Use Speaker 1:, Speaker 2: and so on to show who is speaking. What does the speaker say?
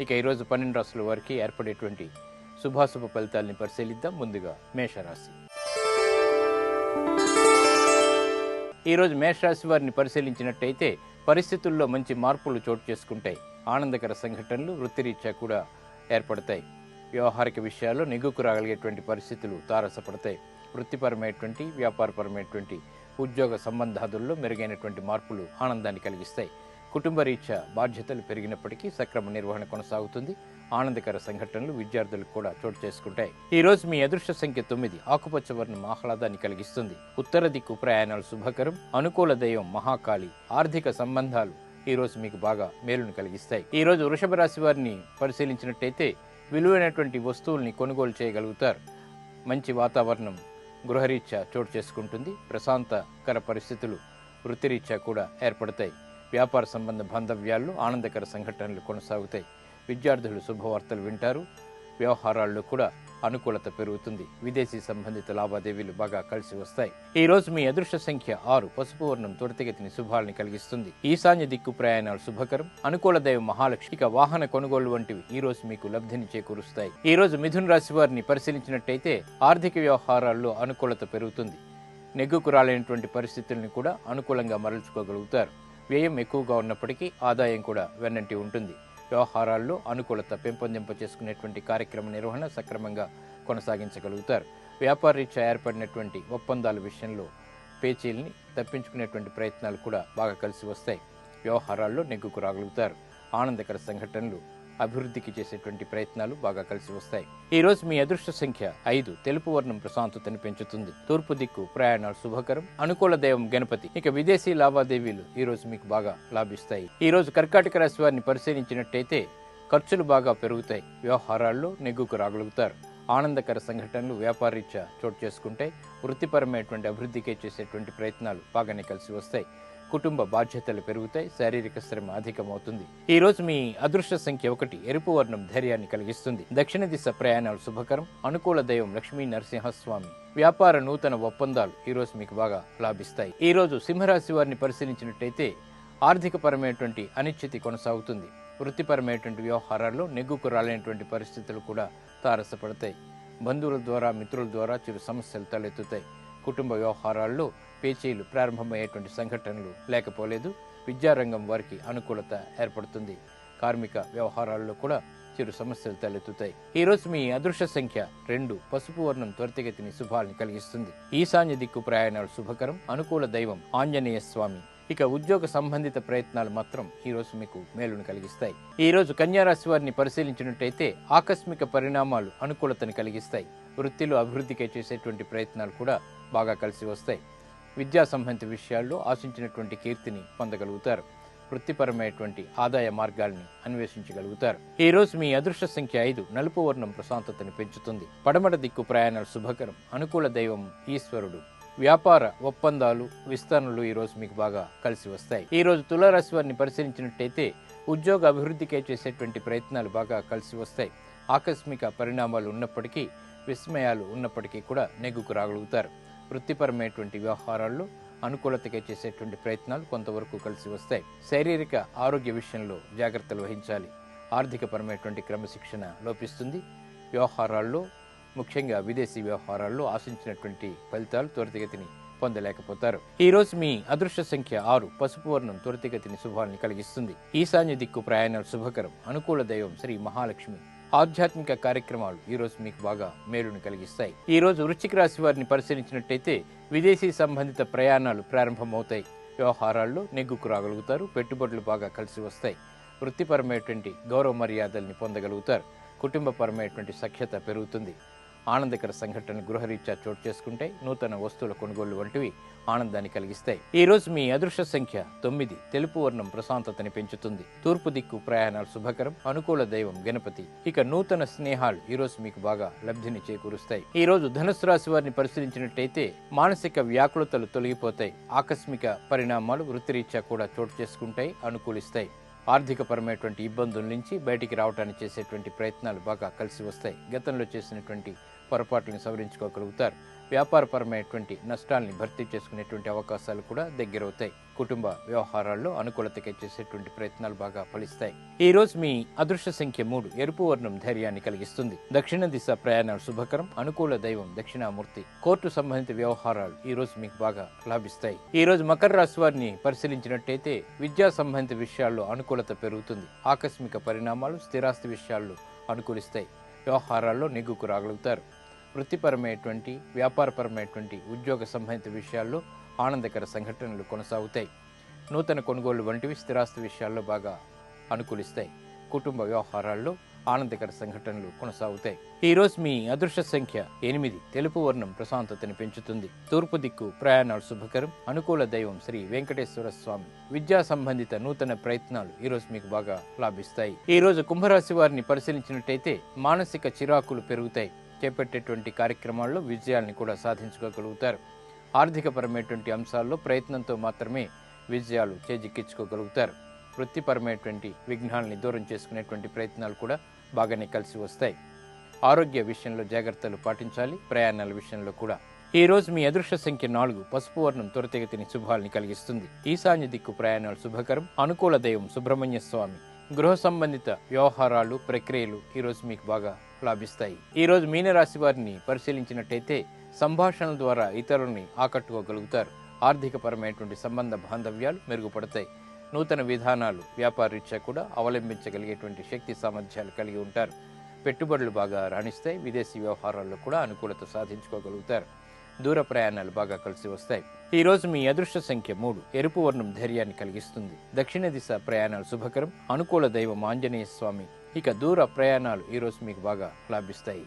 Speaker 1: ఇక ఈరోజు పన్నెండు రాసుల వారికి ఏర్పడేటువంటి శుభాశుభ ఫలితాలని పరిశీలిద్దాం. ముందుగా మేషరాశి. ఈరోజు మేషరాశి వారిని పరిశీలించినట్టయితే పరిస్థితుల్లో మంచి మార్పులు చోటు చేసుకుంటాయి ఆనందకర సంఘటనలు వృత్తిరీత్యా కూడా ఏర్పడతాయి. వ్యవహారిక విషయాల్లో నిగ్గుకు రాగలిగేటువంటి పరిస్థితులు తారసపడతాయి. వృత్తిపరమైనటువంటి వ్యాపారపరమైనటువంటి ఉద్యోగ సంబంధాదుల్లో మెరుగైనటువంటి మార్పులు ఆనందాన్ని కలిగిస్తాయి. కుటుంబ రీత్యా బాధ్యతలు పెరిగినప్పటికీ సక్రమ నిర్వహణ కొనసాగుతుంది. ఆనందకర సంఘటనలు విద్యార్థులకు కూడా చోటు చేసుకుంటాయి. ఈ రోజు మీ అదృష్ట సంఖ్య తొమ్మిది ఆకుపచ్చ వర్ణం ఆహ్లాదాన్ని కలిగిస్తుంది. ఉత్తర దిక్కు ప్రయాణాలు శుభకరం అనుకూల దైవం మహాకాళి ఆర్థిక సంబంధాలు ఈ రోజు మీకు బాగా మేలును కలిగిస్తాయి. ఈ రోజు వృషభ రాశి వారిని పరిశీలించినట్టయితే విలువైనటువంటి వస్తువుల్ని కొనుగోలు చేయగలుగుతారు. మంచి వాతావరణం గృహరీత్యా చోటు చేసుకుంటుంది. ప్రశాంతకర పరిస్థితులు వృత్తిరీత్యా కూడా ఏర్పడతాయి. వ్యాపార సంబంధ బాంధవ్యాల్లో ఆనందకర సంఘటనలు కొనసాగుతాయి. విద్యార్థులు శుభవార్తలు వింటారు. వ్యవహారాల్లో కూడా అనుకూలత పెరుగుతుంది. విదేశీ సంబంధిత లావాదేవీలు బాగా కలిసి వస్తాయి. ఈ రోజు మీ అదృష్ట సంఖ్య ఆరు. పసుపు వర్ణం త్వరితగతిని శుభాల్ని కలిగిస్తుంది. ఈశాన్య దిక్కు ప్రయాణాలు శుభకరం. అనుకూల దైవం మహాలక్ష్మి. ఇక వాహన కొనుగోలు వంటివి ఈ రోజు మీకు లబ్ధిని చేకూరుస్తాయి. ఈ రోజు మిథున రాశి వారిని పరిశీలించినట్టయితే ఆర్థిక వ్యవహారాల్లో అనుకూలత పెరుగుతుంది. నెగ్గుకు రాలేనటువంటి పరిస్థితుల్ని కూడా అనుకూలంగా మరల్చుకోగలుగుతారు. వ్యయం ఎక్కువగా ఉన్నప్పటికీ ఆదాయం కూడా వెన్నంటి ఉంటుంది. వ్యవహారాల్లో అనుకూలత పెంపొందింప చేసుకునేటువంటి కార్యక్రమ నిర్వహణ సక్రమంగా కొనసాగించగలుగుతారు. వ్యాపార రీత్యా ఏర్పడినటువంటి ఒప్పందాల విషయంలో పేచీల్ని తప్పించుకునేటువంటి ప్రయత్నాలు కూడా బాగా కలిసి వస్తాయి. వ్యవహారాల్లో నెగ్గుకు రాగలుగుతారు. ఆనందకర సంఘటనలు అభివృద్ధికి చేసేటువంటి ప్రయత్నాలు బాగా కలిసి వస్తాయి. ఈ రోజు మీ అదృష్ట సంఖ్య ఐదు. తెలుపు వర్ణం ప్రశాంతతని పెంచుతుంది. తూర్పు దిక్కు ప్రయాణాలు శుభకరం. అనుకూల దైవం గణపతి. ఇక విదేశీ లావాదేవీలు ఈ రోజు మీకు బాగా లాభిస్తాయి. ఈ రోజు కర్కాటక రాశి వారిని పరిశీలించినట్టయితే ఖర్చులు బాగా పెరుగుతాయి. వ్యవహారాల్లో నెగ్గుకు రాగలుగుతారు. ఆనందకర సంఘటనలు వ్యాపారీత్యా చోటు చేసుకుంటే వృత్తిపరమైనటువంటి అభివృద్ధికే చేసేటువంటి ప్రయత్నాలు బాగానే కలిసి వస్తాయి. కుటుంబ బాధ్యతలు పెరుగుతాయి శారీరక శ్రమ అధికమవుతుంది. ఈ రోజు మీ అదృష్ట సంఖ్య ఒకటి ఎరుపు వర్ణం ధైర్యాన్ని కలిగిస్తుంది. దక్షిణ దిశ ప్రయాణాలు శుభకరం. అనుకూల దైవం లక్ష్మీ నరసింహస్వామి. వ్యాపార నూతన ఒప్పందాలు ఈ రోజు మీకు బాగా లాభిస్తాయి. ఈ రోజు సింహరాశి వారిని పరిశీలించినట్టయితే ఆర్థిక పరమైనటువంటి అనిశ్చితి కొనసాగుతుంది. వృత్తిపరమైనటువంటి వ్యవహారాల్లో నెగ్గుకు రాలేనటువంటి పరిస్థితులు కూడా తారసపడతాయి. బంధువుల ద్వారా మిత్రుల ద్వారా చిరు సమస్యలు తలెత్తుతాయి. కుటుంబ వ్యవహారాల్లో పేచీలు ప్రారంభమయ్యేటువంటి సంఘటనలు లేకపోలేదు. విద్యారంగం వారికి అనుకూలత ఏర్పడుతుంది. కార్మిక వ్యవహారాల్లో కూడా చిరు సమస్యలు తలెత్తుతాయి. ఈ రోజు మీ అదృష్ట సంఖ్య రెండు. పసుపు వర్ణం త్వరితగతిని శుభాల్ని కలిగిస్తుంది. ఈశాన్య దిక్కు ప్రయాణాలు శుభకరం అనుకూల దైవం ఆంజనేయ స్వామి. ఇక ఉద్యోగ సంబంధిత ప్రయత్నాలు మాత్రం ఈ రోజు మీకు మేలును కలిగిస్తాయి. ఈ రోజు కన్యారాశి వారిని పరిశీలించినట్టయితే ఆకస్మిక పరిణామాలు అనుకూలతను కలిగిస్తాయి. వృత్తిలో అభివృద్ధికి చేసేటువంటి ప్రయత్నాలు కూడా బాగా కలిసి వస్తాయి. విద్యా సంబంధిత విషయాల్లో ఆశించినటువంటి కీర్తిని పొందగలుగుతారు. వృత్తిపరమైనటువంటి ఆదాయ మార్గాల్ని అన్వేషించగలుగుతారు. ఈ రోజు మీ అదృష్ట సంఖ్య ఐదు నలుపు వర్ణం ప్రశాంతతను పెంచుతుంది. పడమట దిక్కు ప్రయాణాలు శుభకరం. అనుకూల దైవం ఈశ్వరుడు. వ్యాపార ఒప్పందాలు విస్తరణలు ఈ రోజు మీకు బాగా కలిసి వస్తాయి. ఈ రోజు తులారాశి వారిని పరిశీలించినట్టయితే ఉద్యోగ అభివృద్ధికే చేసేటువంటి ప్రయత్నాలు బాగా కలిసి వస్తాయి. ఆకస్మిక పరిణామాలు ఉన్నప్పటికీ విస్మయాలు ఉన్నప్పటికీ కూడా నెగ్గుకు రాగలుగుతారు. వృత్తిపరమైనటువంటి వ్యవహారాల్లో అనుకూలతగా చేసేటువంటి ప్రయత్నాలు కొంతవరకు కలిసి వస్తాయి. శారీరక ఆరోగ్య విషయంలో జాగ్రత్తలు వహించాలి. ఆర్థికపరమైనటువంటి క్రమశిక్షణ లోపిస్తుంది. వ్యవహారాల్లో ముఖ్యంగా విదేశీ వ్యవహారాల్లో ఆశించినటువంటి ఫలితాలు త్వరితగతిని పొందలేకపోతారు. ఈ రోజు మీ అదృష్ట సంఖ్య ఆరు పసుపు వర్ణం త్వరితగతిని శుభాలను కలిగిస్తుంది. ఈశాన్య దిక్కు ప్రయాణాలు శుభకరం. అనుకూల దైవం శ్రీ మహాలక్ష్మి. ఆధ్యాత్మిక కార్యక్రమాలు ఈరోజు మీకు బాగా మేలును కలిగిస్తాయి. ఈ రోజు వృశ్చిక రాశి వారిని పరిశీలించినట్టయితే విదేశీ సంబంధిత ప్రయాణాలు ప్రారంభమవుతాయి. వ్యవహారాల్లో నెగ్గుకు రాగలుగుతారు పెట్టుబడులు బాగా కలిసి వస్తాయి. వృత్తిపరమైనటువంటి గౌరవ మర్యాదల్ని పొందగలుగుతారు. కుటుంబపరమైనటువంటి సఖ్యత పెరుగుతుంది. ఆనందకర సంఘటన గృహరీత్యా చోటు చేసుకుంటే నూతన వస్తువుల కొనుగోలు వంటివి ఆనందాన్ని కలిగిస్తాయి. ఈ రోజు మీ అదృష్ట సంఖ్య తొమ్మిది. తెలుపు వర్ణం ప్రశాంతతని పెంచుతుంది. తూర్పు దిక్కు ప్రయాణాలు శుభకరం. అనుకూల దైవం గణపతి. ఇక నూతన స్నేహాలు ఈ రోజు మీకు బాగా లబ్ధిని చేకూరుస్తాయి. ఈ రోజు ధనుసు రాశి వారిని పరిశీలించినట్టయితే మానసిక వ్యాకులతలు తొలగిపోతాయి. ఆకస్మిక పరిణామాలు వృత్తిరీత్యా కూడా చోటు చేసుకుంటాయి అనుకూలిస్తాయి. ఆర్థికపరమైనటువంటి ఇబ్బందుల నుంచి బయటికి రావడానికి చేసేటువంటి ప్రయత్నాలు బాగా కలిసి వస్తాయి. గతంలో చేసినటువంటి పొరపాట్లను సవరించుకోగలుగుతారు. వ్యాపారపరమైనటువంటి నష్టాల్ని భర్తీ చేసుకునేటువంటి అవకాశాలు కూడా దగ్గరవుతాయి. కుటుంబ వ్యవహారాల్లో అనుకూలతకి చేసేటువంటి ప్రయత్నాలు బాగా ఫలిస్తాయి. ఈ రోజు మీ అదృశ్య సంఖ్య మూడు ఎరుపు వర్ణం ధైర్యాన్ని కలిగిస్తుంది. దక్షిణ దిశ ప్రయాణాలు శుభకరం అనుకూల దైవం దక్షిణామూర్తి. కోర్టు సంబంధిత వ్యవహారాలు ఈ రోజు మీకు బాగా లాభిస్తాయి. ఈ రోజు మకర రాశి వారిని పరిశీలించినట్టయితే విద్యా సంబంధిత విషయాల్లో అనుకూలత పెరుగుతుంది. ఆకస్మిక పరిణామాలు స్థిరాస్తి విషయాల్లో అనుకూలిస్తాయి. వ్యవహారాల్లో నెగ్గుకు రాగలుగుతారు. వృత్తిపరమైనటువంటి వ్యాపారపరమైనటువంటి ఉద్యోగ సంబంధిత విషయాల్లో ఆనందకర సంఘటనలు కొనసాగుతాయి. నూతన కొనుగోలు వంటివి స్థిరాస్తి విషయాల్లో బాగా అనుకూలిస్తాయి. కుటుంబ వ్యవహారాల్లో ఆనందకర సంఘటనలు కొనసాగుతాయి. ఈరోజు మీ అదృష్ట సంఖ్య ఎనిమిది. తెలుపు వర్ణం ప్రశాంతతను పెంచుతుంది. తూర్పు దిక్కు ప్రయాణాలు శుభకరం. అనుకూల దైవం శ్రీ వెంకటేశ్వర స్వామి. విద్యా సంబంధిత నూతన ప్రయత్నాలు ఈరోజు మీకు బాగా లాభిస్తాయి. ఈరోజు కుంభరాశి వారిని పరిశీలించినట్టయితే మానసిక చిరాకులు పెరుగుతాయి. చేపట్టేటువంటి కార్యక్రమాల్లో విజయాల్ని కూడా సాధించుకోగలుగుతారు. ఆర్థికపరమైనటువంటి అంశాల్లో ప్రయత్నంతో మాత్రమే విజయాలు చేజిక్కించుకోగలుగుతారు. వృత్తిపరమైనటువంటి విఘ్నాలని దూరం చేసుకునేటువంటి ప్రయత్నాలు కూడా బాగానే కలిసి వస్తాయి. ఆరోగ్య విషయంలో జాగ్రత్తలు పాటించాలి. ప్రయాణాల విషయంలో కూడా. ఈ రోజు మీ అదృష్ట సంఖ్య నాలుగు పసుపు వర్ణం త్వరితగతిని శుభాల్ని కలిగిస్తుంది. ఈశాన్య దిక్కు ప్రయాణాలు శుభకరం. అనుకూల దైవం సుబ్రహ్మణ్య స్వామి. గృహ సంబంధిత వ్యవహారాలు ప్రక్రియలు ఈ రోజు మీకు బాగా లాభిస్తాయి. ఈ రోజు మీనరాశి వారిని పరిశీలించినట్టయితే సంభాషణల ద్వారా ఇతరుల్ని ఆకట్టుకోగలుగుతారు. ఆర్థికపరమైనటువంటి సంబంధ బాంధవ్యాలు మెరుగుపడతాయి. నూతన విధానాలు వ్యాపారరీత్యా కూడా అవలంబించగలిగేటువంటి శక్తి సామర్థ్యాలు కలిగి ఉంటారు. పెట్టుబడులు బాగా రాణిస్తాయి. విదేశీ వ్యవహారాల్లో కూడా అనుకూలత సాధించుకోగలుగుతారు. దూర ప్రయాణాలు బాగా కలిసి వస్తాయి. ఈ రోజు మీ అదృష్ట సంఖ్య మూడు. ఎరుపు వర్ణం ధైర్యాన్ని కలిగిస్తుంది. దక్షిణ దిశ ప్రయాణాలు శుభకరం. అనుకూల దైవం ఆంజనేయ స్వామి ఇక దూర ప్రయాణాలు ఈరోజు మీకు బాగా లాభిస్తాయి.